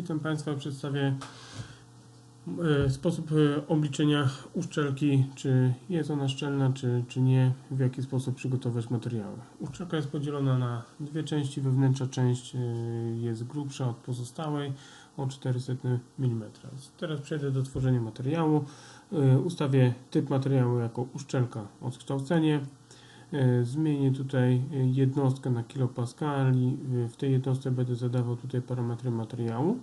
Witam Państwa, przedstawię e, sposób e, obliczenia uszczelki, czy jest ona szczelna, czy, czy nie, w jaki sposób przygotować materiały. Uszczelka jest podzielona na dwie części, wewnętrzna część e, jest grubsza od pozostałej o 400 mm. Teraz przejdę do tworzenia materiału. Ustawię typ materiału jako uszczelka odkształcenie. Zmienię tutaj jednostkę na kilopascal i e, w tej jednostce będę zadawał tutaj parametry materiału.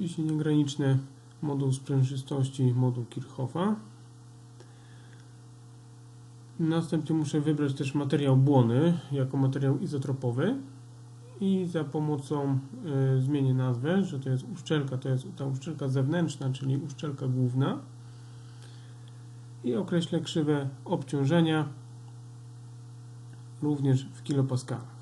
Ciśnienie graniczne, moduł sprężystości, moduł Kirchhoffa. Następnie muszę wybrać też materiał błony jako materiał izotropowy i za pomocą y, zmienię nazwę, że to jest uszczelka, to jest ta uszczelka zewnętrzna, czyli uszczelka główna i określę krzywę obciążenia również w kilopaskalach.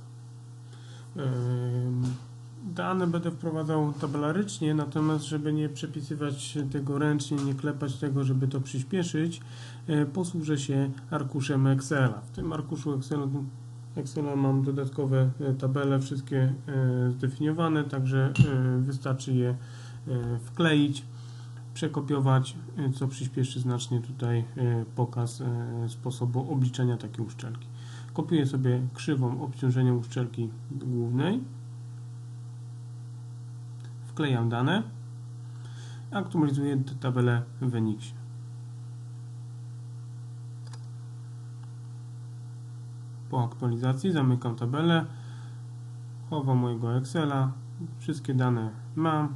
Dane będę wprowadzał tabelarycznie, natomiast żeby nie przepisywać tego ręcznie, nie klepać tego, żeby to przyspieszyć, e, posłużę się arkuszem Excela. W tym arkuszu Excela, mam dodatkowe e, tabele, wszystkie e, zdefiniowane, także wystarczy je wkleić, przekopiować, co przyspieszy znacznie tutaj pokaz sposobu obliczenia takiej uszczelki. Kopiuję sobie krzywą obciążenia uszczelki głównej wklejam dane, aktualizuję tabelę w Enixie. Po aktualizacji zamykam tabelę, chowam mojego Excela, wszystkie dane mam,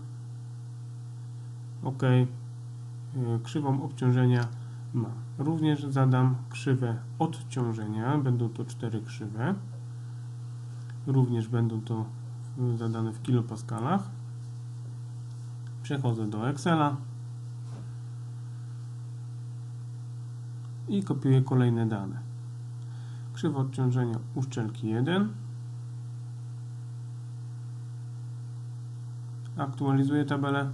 OK, krzywą obciążenia mam. Również zadam krzywę odciążenia, będą to cztery krzywe, również będą to zadane w kilopaskalach. Przechodzę do Excela i kopiuję kolejne dane. Krzywa odciążenia uszczelki 1. Aktualizuję tabelę.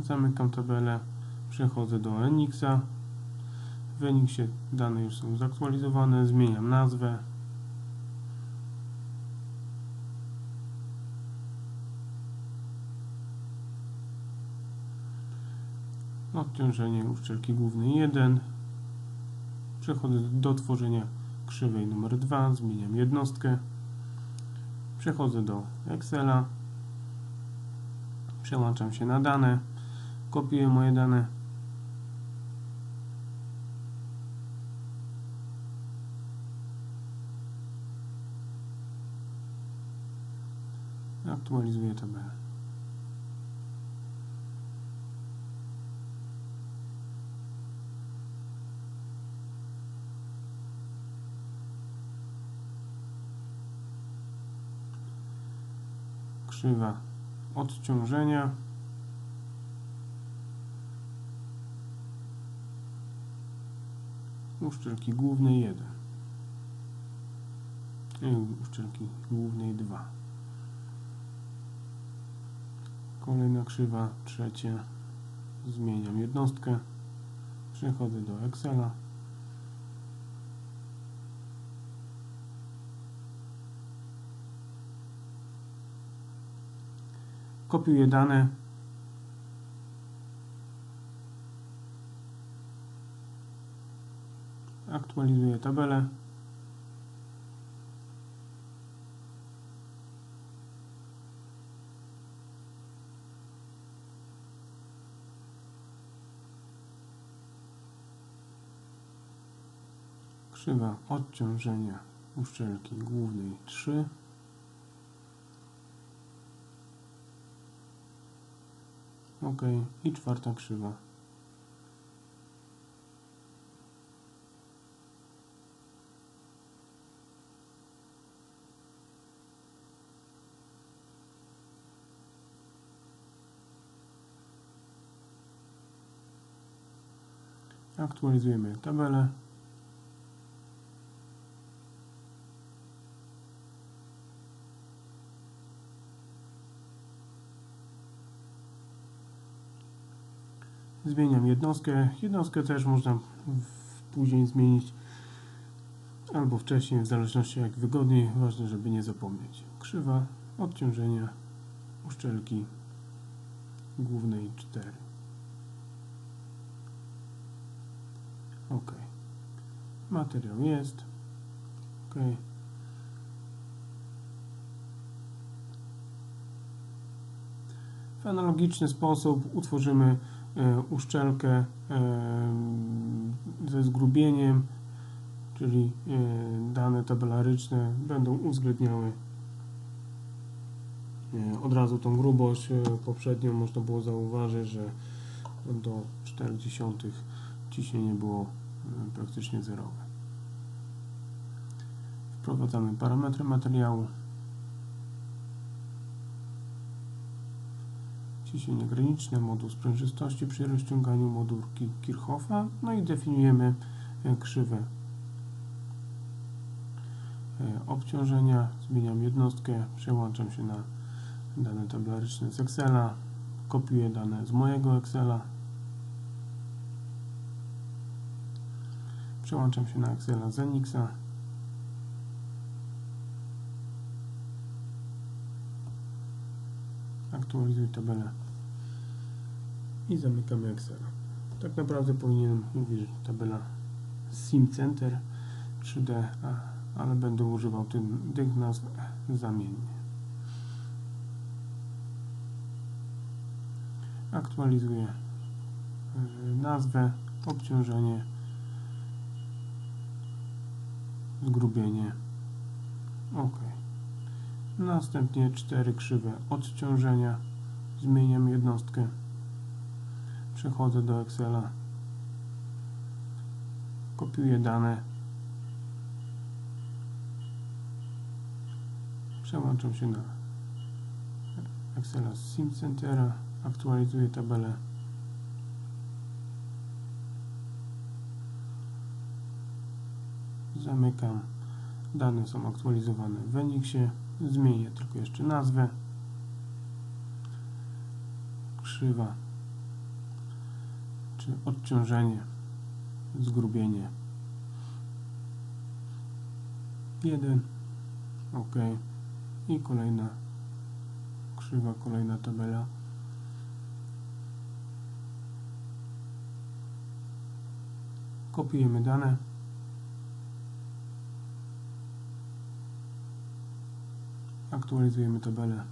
Zamykam tabelę. Przechodzę do Enixa. W Enixie dane już są zaktualizowane. Zmieniam nazwę. Odciążenie uszczelki głównej 1 przechodzę do tworzenia krzywej numer 2 zmieniam jednostkę. Przechodzę do Excela. Przełączam się na dane. Kopiuję moje dane. Aktualizuję tabelę krzywa odciążenia. Uszczelki głównej 1 i uszczelki głównej 2 kolejna krzywa trzecia zmieniam jednostkę. Przechodzę do Excela kopiuję dane. Aktualizuję tabelę. Krzywa odciążenia uszczelki głównej 3 Ok, i czwarta krzywa. Aktualizujemy tabelę. Zmieniam jednostkę. Jednostkę też można później zmienić albo wcześniej, w zależności jak wygodniej. Ważne, żeby nie zapomnieć. Krzywa odciążenia uszczelki głównej 4. OK. Materiał jest. OK. W analogiczny sposób utworzymy uszczelkę e, ze zgrubieniem, czyli e, dane tabelaryczne będą uwzględniały e, od razu tą grubość. E, Poprzednio można było zauważyć, że do 0,4 ciśnienie było e, praktycznie zerowe. Wprowadzamy parametry materiału. Ciśnienie graniczne, moduł sprężystości przy rozciąganiu, moduł Ki- Kirchhoffa, no i definiujemy e, krzywę e, obciążenia, zmieniam jednostkę, przełączam się na dane tabelaryczne z Excela, kopiuję dane z mojego Excela, przełączam się na Excela z aktualizuj tabelę i zamykamy Excela. Tak naprawdę powinienem mówić, że tabela Sim Center 3D, a, ale będę używał tych nazw zamiennie. Aktualizuję y, nazwę, obciążenie, zgrubienie. OK. Następnie cztery krzywe odciążenia. Zmieniam jednostkę. Przechodzę do Excela. Kopiuję dane. Przełączam się na Excela z SimCentera. Aktualizuję tabelę. Zamykam. Dane są aktualizowane w Enixie. Zmienię tylko jeszcze nazwę. Krzywa. Czy odciążenie. Zgrubienie. 1. OK. I kolejna krzywa, kolejna tabela. Kopiujemy dane. Aktualizujemy tabelę.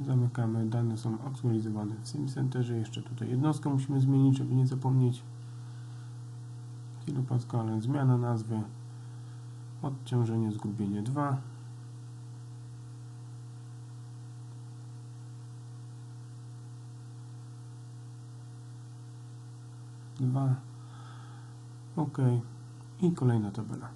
Zamykamy, dane są aktualizowane w SimCenterze. Jeszcze tutaj jednostkę musimy zmienić, żeby nie zapomnieć. Kilopaskale, zmiana nazwy, odciążenie, zgubienie 2. Dwa. OK. I kolejna tabela.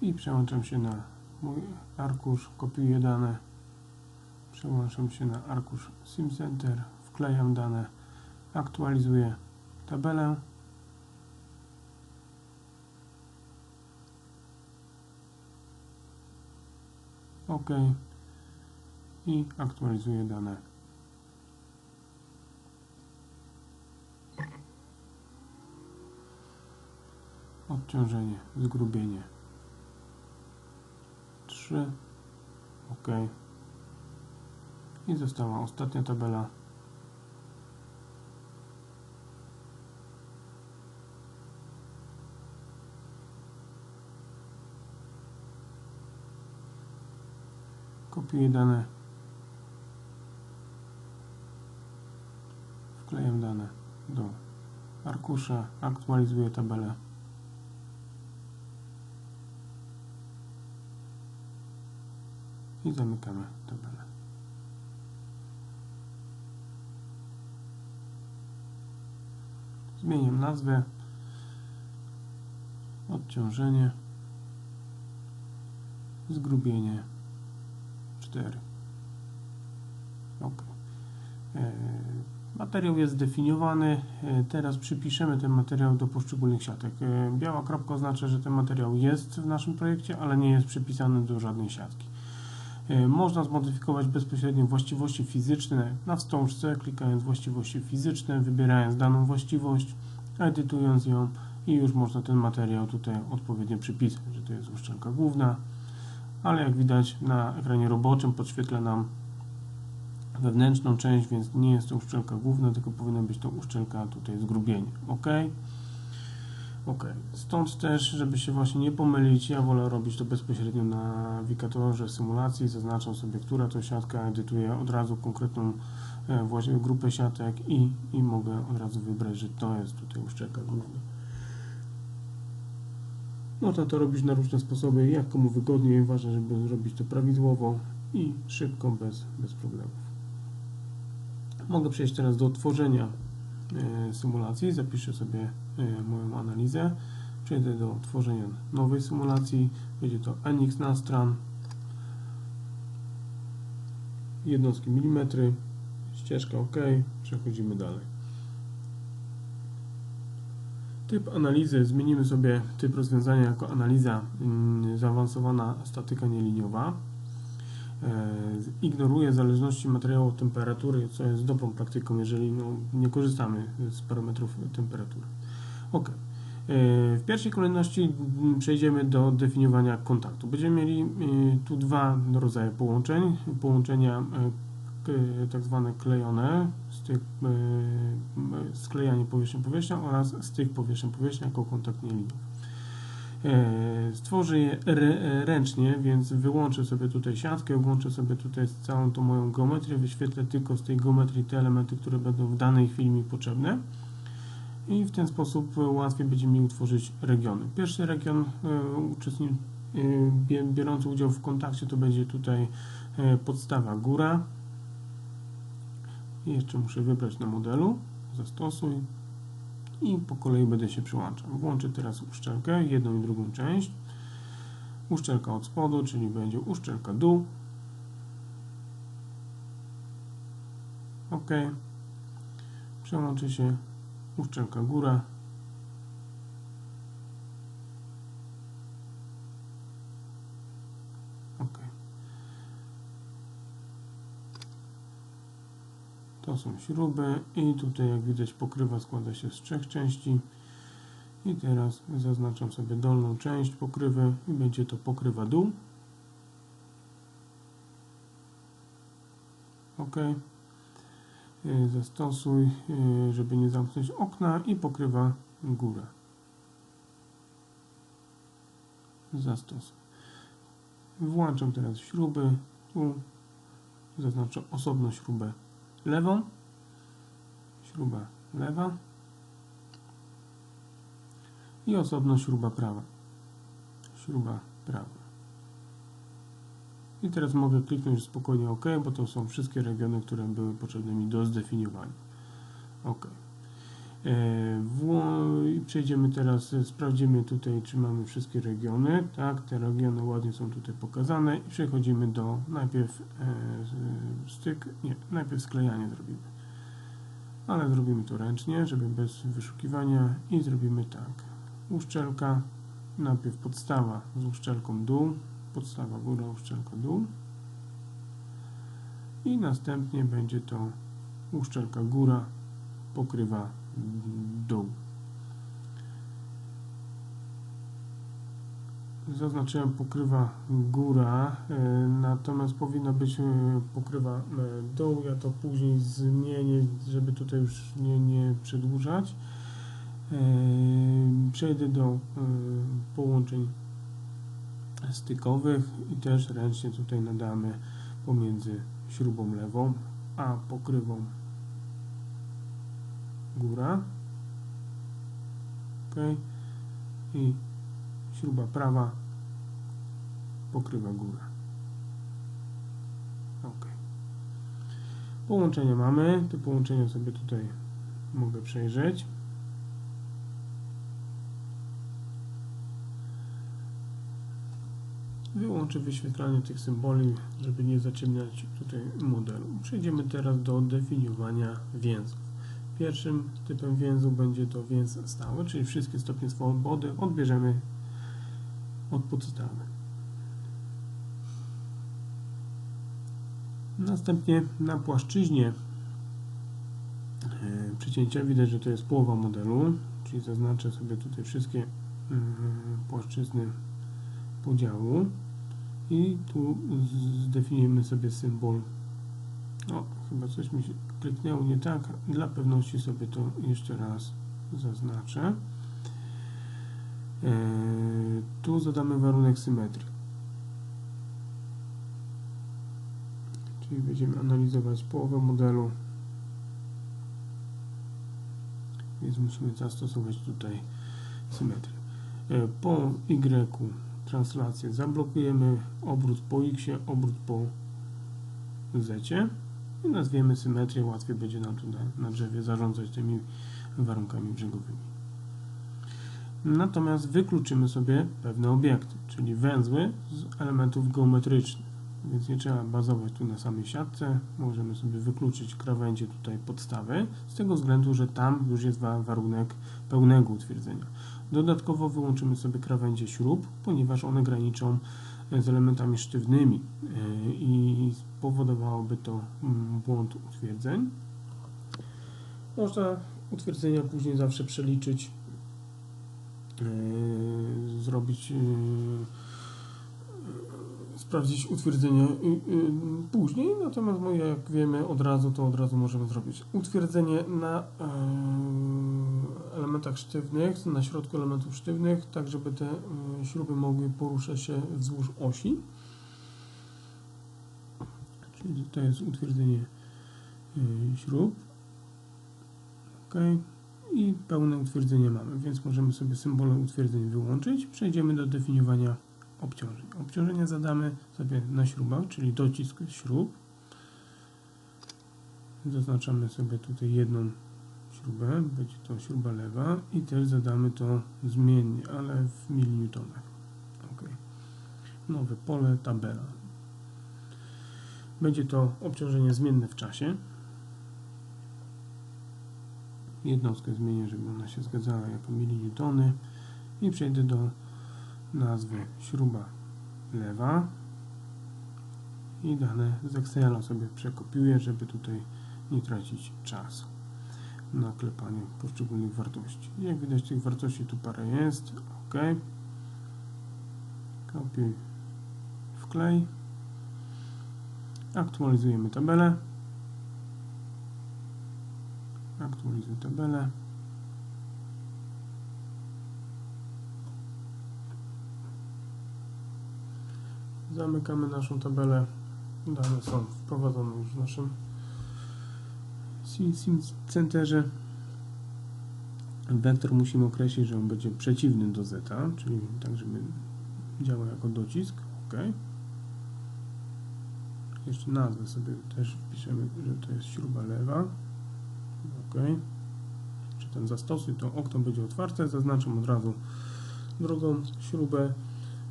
I przełączam się na mój arkusz, kopiuję dane, przełączam się na arkusz SimCenter, wklejam dane, aktualizuję tabelę. OK i aktualizuję dane. Odciążenie, zgrubienie. 3 OK. I została ostatnia tabela. Kopiuję dane wklejam dane do arkusza, aktualizuję tabelę i zamykamy tabelę. Zmieniam nazwę, odciążenie, zgrubienie 4. OK. E, Materiał jest zdefiniowany. E, Teraz przypiszemy ten materiał do poszczególnych siatek. E, Biała kropka oznacza, że ten materiał jest w naszym projekcie, ale nie jest przypisany do żadnej siatki. E, Można zmodyfikować bezpośrednio właściwości fizyczne na wstążce, klikając właściwości fizyczne, wybierając daną właściwość, edytując ją i już można ten materiał tutaj odpowiednio przypisać, że to jest uszczelka główna, ale jak widać na ekranie roboczym podświetla nam wewnętrzną część, więc nie jest to uszczelka główna, tylko powinna być to uszczelka tutaj zgrubienie. OK. OK. Stąd też, żeby się właśnie nie pomylić, ja wolę robić to bezpośrednio na wikatorze symulacji. Zaznaczam sobie, która to siatka, edytuję od razu konkretną e, właśnie grupę siatek i, i mogę od razu wybrać, że to jest tutaj uszczelka główna. Można to robić na różne sposoby, jak komu wygodniej. Ważne, żeby zrobić to prawidłowo i szybko, bez, bez problemów. Mogę przejść teraz do tworzenia e, symulacji. Zapiszę sobie e, moją analizę. Przejdę do tworzenia nowej symulacji. Będzie to NX Nastran. Jednostki milimetry. Ścieżka OK. Przechodzimy dalej. Typ analizy. Zmienimy sobie typ rozwiązania jako analiza mm, zaawansowana statyka nieliniowa. E, ignoruje zależności materiału od temperatury, co jest dobrą praktyką, jeżeli no, nie korzystamy z parametrów temperatury. Ok. E, W pierwszej kolejności przejdziemy do definiowania kontaktu. Będziemy mieli e, tu dwa rodzaje połączeń. Połączenia tak zwane klejone, styk, sklejanie powierzchnią-powierzchnią oraz styk powierzchnią-powierzchnia jako kontakt nieliniowy. E, Stworzę je ręcznie, więc wyłączę sobie tutaj siatkę, włączę sobie tutaj całą tą moją geometrię, wyświetlę tylko z tej geometrii te elementy, które będą w danej chwili mi potrzebne i w ten sposób łatwiej będzie mi utworzyć regiony. Pierwszy region e, e, biorący udział w kontakcie to będzie tutaj podstawa góra. Jeszcze muszę wybrać na modelu, zastosuj i po kolei będę się przyłączał. Włączę teraz uszczelkę, jedną i drugą część. Uszczelka od spodu, czyli będzie uszczelka dół. OK. Przełączy się uszczelka góra. OK. To są śruby i tutaj jak widać pokrywa składa się z trzech części. I teraz zaznaczam sobie dolną część pokrywy i będzie to pokrywa dół. OK. Y, Zastosuj, y, żeby nie zamknąć okna i pokrywa górę. Zastosuj. Włączam teraz śruby. Tu zaznaczę osobno śrubę lewą, śruba lewa i osobno śruba prawa, śruba prawa. I teraz mogę kliknąć spokojnie OK, bo to są wszystkie regiony, które były potrzebne mi do zdefiniowania. OK. E, i Przejdziemy teraz, e, sprawdzimy tutaj, czy mamy wszystkie regiony. Tak, te regiony ładnie są tutaj pokazane i przechodzimy do najpierw e, styk, nie, najpierw sklejanie zrobimy. Ale zrobimy to ręcznie, żeby bez wyszukiwania i zrobimy tak. Uszczelka, najpierw podstawa z uszczelką dół, podstawa góra, uszczelka dół i następnie będzie to uszczelka góra pokrywa dół. Zaznaczyłem pokrywa góra, e, natomiast powinna być e, pokrywa e, dół. Ja to później zmienię, żeby tutaj już nie, nie przedłużać. Przejdę do połączeń stykowych i też ręcznie tutaj nadamy pomiędzy śrubą lewą a pokrywą góra. Ok i śruba prawa pokrywa górę. Ok połączenie mamy. Te połączenia sobie tutaj mogę przejrzeć. Wyłączę wyświetlanie tych symboli żeby nie zaciemniać tutaj modelu. Przejdziemy teraz do definiowania więzów Pierwszym typem więzu będzie to więz stały, czyli wszystkie stopnie swobody odbierzemy od podstawy. Następnie na płaszczyźnie e, przecięcia widać, że to jest połowa modelu, czyli zaznaczę sobie tutaj wszystkie mm, płaszczyzny podziału i tu zdefiniujemy sobie symbol o, chyba coś mi się kliknęło nie tak. Dla pewności sobie to jeszcze raz zaznaczę. E, tu zadamy warunek symetrii. Czyli będziemy analizować połowę modelu. Więc musimy zastosować tutaj symetrię. E, po Y translację zablokujemy obrót po X, obrót po Z i nazwiemy symetrię, łatwiej będzie nam tu na, na drzewie zarządzać tymi warunkami brzegowymi. Natomiast wykluczymy sobie pewne obiekty, czyli węzły z elementów geometrycznych. Więc nie trzeba bazować tu na samej siatce. Możemy sobie wykluczyć krawędzie tutaj podstawy, z tego względu, że tam już jest warunek pełnego utwierdzenia. Dodatkowo wyłączymy sobie krawędzie śrub, ponieważ one graniczą z elementami sztywnymi e, i spowodowałoby to mm, błąd utwierdzeń. Można utwierdzenia później zawsze przeliczyć, e, zrobić, e, sprawdzić utwierdzenie później, natomiast no, jak wiemy od razu, to od razu możemy zrobić utwierdzenie na elementach sztywnych, na środku elementów sztywnych, tak żeby te y, śruby mogły poruszać się wzdłuż osi. Czyli to jest utwierdzenie y, śrub. OK. I pełne utwierdzenie mamy, więc możemy sobie symbole utwierdzeń wyłączyć. Przejdziemy do definiowania obciążeń. Obciążenia zadamy sobie na śrubach, czyli docisk śrub. Zaznaczamy sobie tutaj jedną śrubę, będzie to śruba lewa i też zadamy to zmiennie, ale w milinewtonach. Ok. Nowe pole, tabela. Będzie to obciążenie zmienne w czasie. Jednostkę zmienię, żeby ona się zgadzała jako milinewtony i przejdę do nazwy śruba lewa i dane z Excela sobie przekopiuję, żeby tutaj nie tracić czasu na klepanie poszczególnych wartości. Jak widać tych wartości tu parę jest. OK. Kopiuj, wklej. Aktualizujemy tabelę. Aktualizuj tabelę. Zamykamy naszą tabelę. Dane są wprowadzone już w naszym centerze wektor musimy określić, że on będzie przeciwny do z, czyli tak, żeby działał jako docisk. OK. Jeszcze nazwę sobie też wpiszemy, że to jest śruba lewa. OK. Czy ten zastosuj, to okno będzie otwarte. Zaznaczam od razu drugą śrubę,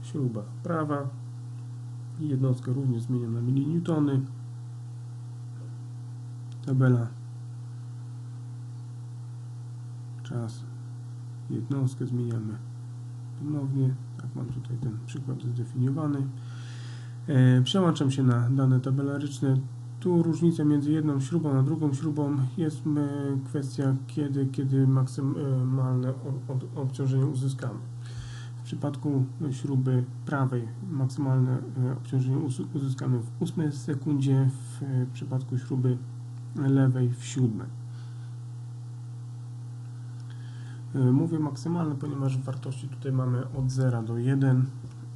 śruba prawa. Jednostkę również zmieniam na milinewtony. Tabela czas, jednostkę zmieniamy ponownie, tak mam tutaj ten przykład zdefiniowany. E, przełączam się na dane tabelaryczne. Tu różnica między jedną śrubą a drugą śrubą jest e, kwestia, kiedy, kiedy maksymalne obciążenie uzyskamy. W przypadku śruby prawej maksymalne e, obciążenie uzyskamy w 8 sekundzie, w przypadku śruby lewej w 7. E, mówię maksymalne, ponieważ wartości tutaj mamy od 0 do 1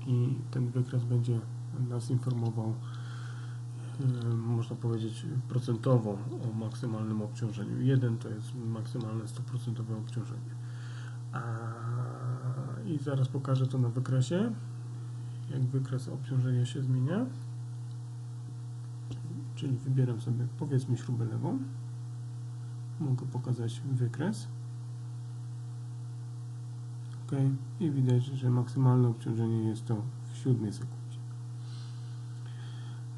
i ten wykres będzie nas informował, e, można powiedzieć, procentowo o maksymalnym obciążeniu. 1 to jest maksymalne 100% obciążenie. I zaraz pokażę to na wykresie, jak wykres obciążenia się zmienia. Czyli wybieram sobie powiedzmy śrubę lewą. Mogę pokazać wykres i widać, że maksymalne obciążenie jest to w 7 sekundzie.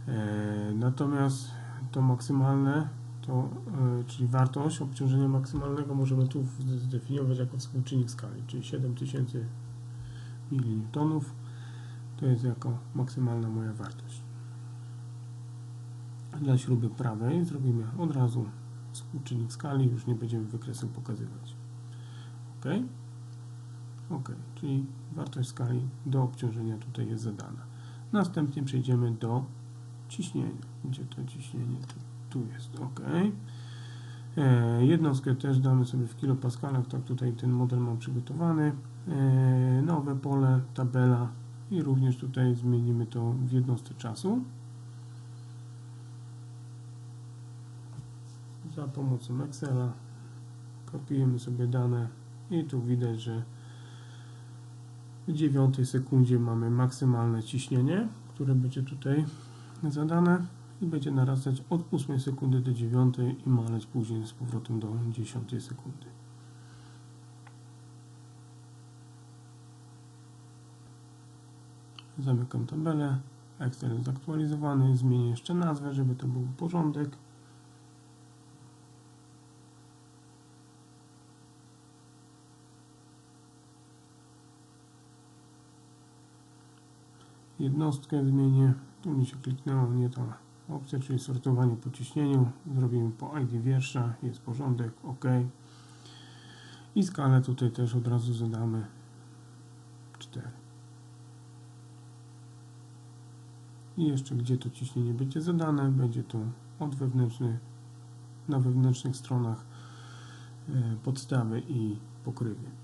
E, natomiast to maksymalne to, e, czyli wartość obciążenia maksymalnego możemy tu zdefiniować jako współczynnik skali, czyli 7000 mN to jest jako maksymalna moja wartość. Dla śruby prawej zrobimy od razu współczynnik skali, już nie będziemy wykresem pokazywać. OK? OK, czyli wartość skali do obciążenia tutaj jest zadana. Następnie przejdziemy do ciśnienia. Gdzie to ciśnienie? Tu, tu jest. OK. E, jednostkę też damy sobie w kilopaskalach, tak tutaj ten model mam przygotowany. E, nowe pole, tabela i również tutaj zmienimy to w jednostce czasu. Za pomocą Excela kopiujemy sobie dane i tu widać, że w 9 sekundzie mamy maksymalne ciśnienie, które będzie tutaj zadane i będzie narastać od 8 sekundy do 9 i maleć później z powrotem do 10 sekundy. Zamykam tabelę. Excel jest zaktualizowany. Zmienię jeszcze nazwę, żeby to był porządek. Jednostkę zmienię. Tu mi się kliknęło nie ta opcja, czyli sortowanie po ciśnieniu. Zrobimy po ID wiersza. Jest porządek. OK. I skalę tutaj też od razu zadamy 4. I jeszcze gdzie to ciśnienie będzie zadane, będzie to od wewnętrznych, na wewnętrznych stronach e, podstawy i pokrywy.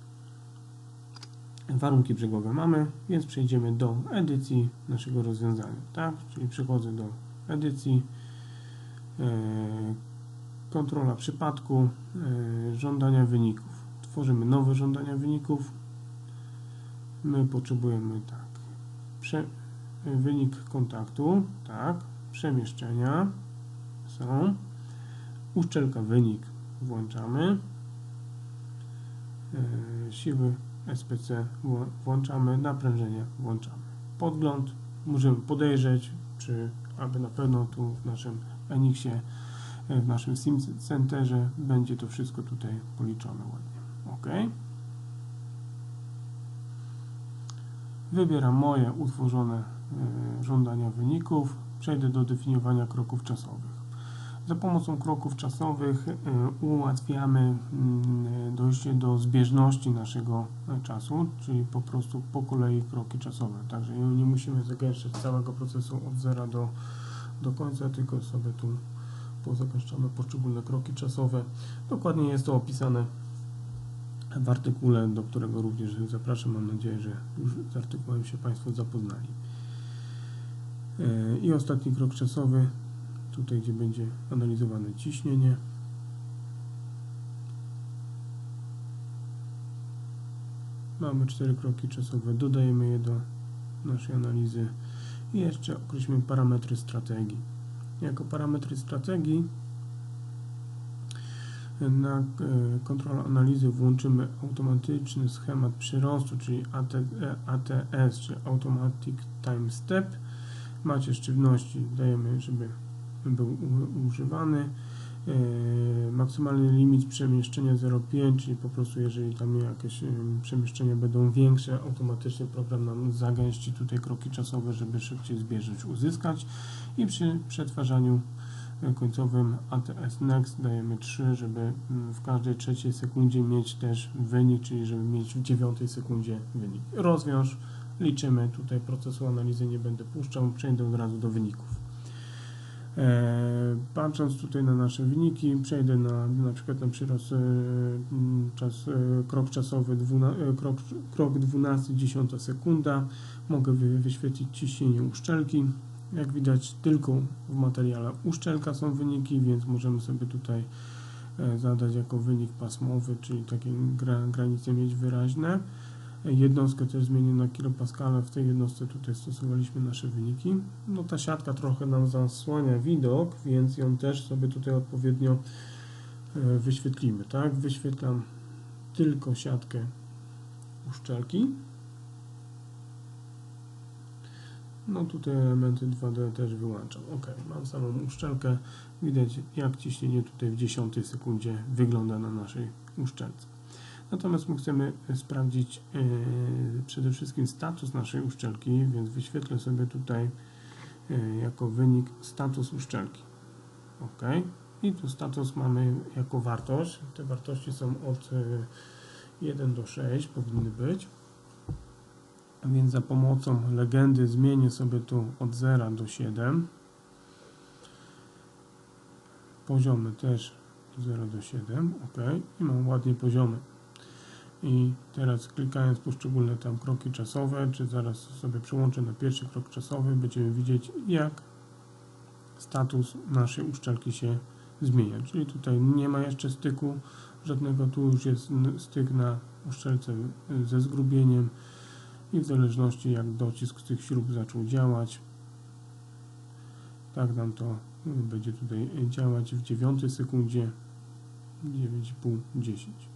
Warunki brzegowe mamy, więc przejdziemy do edycji naszego rozwiązania, tak? Czyli przechodzę do edycji, e, kontrola przypadku, e, żądania wyników. Tworzymy nowe żądania wyników. My potrzebujemy tak, prze, wynik kontaktu, tak, przemieszczenia są, uszczelka wynik włączamy, e, siły SPC włączamy, naprężenie włączamy. Podgląd możemy podejrzeć, czy aby na pewno tu w naszym Enixie, e, w naszym Sim Centerze będzie to wszystko tutaj policzone ładnie. OK. Wybieram moje utworzone e, żądania wyników. Przejdę do definiowania kroków czasowych. Za pomocą kroków czasowych e, ułatwiamy mm, dojście do zbieżności naszego e, czasu, czyli po prostu po kolei kroki czasowe. Także nie musimy zagęszczać całego procesu od zera do, do końca, tylko sobie tu pozagęszczamy poszczególne kroki czasowe. Dokładnie jest to opisane w artykule, do którego również zapraszam. Mam nadzieję, że już z artykułem się Państwo zapoznali. E, I ostatni krok czasowy, tutaj gdzie będzie analizowane ciśnienie. Mamy cztery kroki czasowe, dodajemy je do naszej analizy i jeszcze określimy parametry strategii. Jako parametry strategii na e, kontrolę analizy włączymy automatyczny schemat przyrostu, czyli AT, e, ATS, czy Automatic Time Step. Macie sztywności, dajemy, żeby był używany. E, Maksymalny limit przemieszczenia 0,5, czyli po prostu jeżeli tam jakieś em, przemieszczenia będą większe, automatycznie program nam zagęści tutaj kroki czasowe, żeby szybciej zbieżność uzyskać i przy przetwarzaniu e, końcowym ATS Next dajemy 3, żeby w każdej trzeciej sekundzie mieć też wynik, czyli żeby mieć w dziewiątej sekundzie wynik. Rozwiąż, liczymy, tutaj procesu analizy nie będę puszczał, przejdę od razu do wyników. E, Patrząc tutaj na nasze wyniki, przejdę na na przykład na przyrost e, czas, e, krok czasowy dwuna, krok, krok 12 dziesiąta sekunda. Mogę wy, wyświetlić ciśnienie uszczelki. Jak widać tylko w materiale uszczelka są wyniki, więc możemy sobie tutaj zadać jako wynik pasmowy, czyli takie gra, granice mieć wyraźne. Jednostkę też zmienię na kilopaskale. W tej jednostce tutaj stosowaliśmy nasze wyniki. No ta siatka trochę nam zasłania widok, więc ją też sobie tutaj odpowiednio e, wyświetlimy. Tak, wyświetlam tylko siatkę uszczelki. No tutaj elementy 2D też wyłączam. Ok, mam samą uszczelkę. Widać jak ciśnienie tutaj w dziesiątej sekundzie wygląda na naszej uszczelce. Natomiast my chcemy sprawdzić yy, przede wszystkim status naszej uszczelki, więc wyświetlę sobie tutaj yy, jako wynik status uszczelki. OK. I tu status mamy jako wartość. Te wartości są od yy, 1 do 6 powinny być. Więc za pomocą legendy zmienię sobie tu od 0 do 7. Poziomy też 0 do 7. OK. I mam ładnie poziomy. I teraz klikając poszczególne tam kroki czasowe, czy zaraz sobie przełączę na pierwszy krok czasowy, będziemy widzieć jak status naszej uszczelki się zmienia. Czyli tutaj nie ma jeszcze styku żadnego, tu już jest styk na uszczelce y, ze zgrubieniem i w zależności jak docisk tych śrub zaczął działać, tak nam to y, będzie tutaj działać w 9 sekundzie 9,5, 10.